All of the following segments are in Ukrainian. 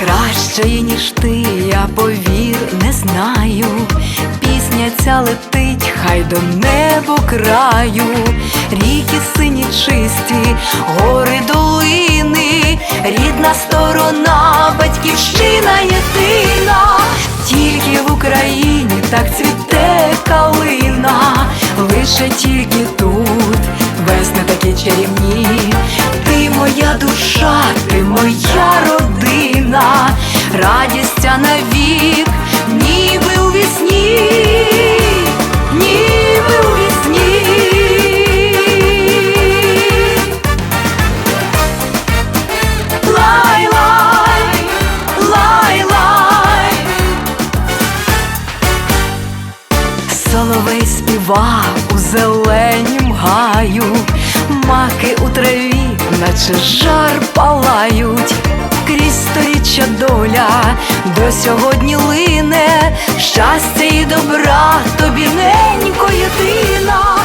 Кращої, ніж ти, я повір, не знаю. Пісня ця летить, хай до небо краю, ріки сині чисті, гори долини, рідна сторона, батьківщина єдина, тільки в Україні так цвіте лише тільки тут весни такі чарівні, ти моя душа, ти моя родина, радість навік, ніби у вісні, ніби у вісні. Лай, лай. Соловей співав зеленім гаю, маки у траві, наче жар палають, крізь сторіччя доля до сьогодні лине, щастя і добра тобі ненько єдина,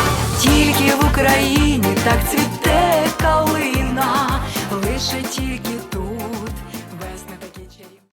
тільки в Україні так цвіте калина, лише тільки тут.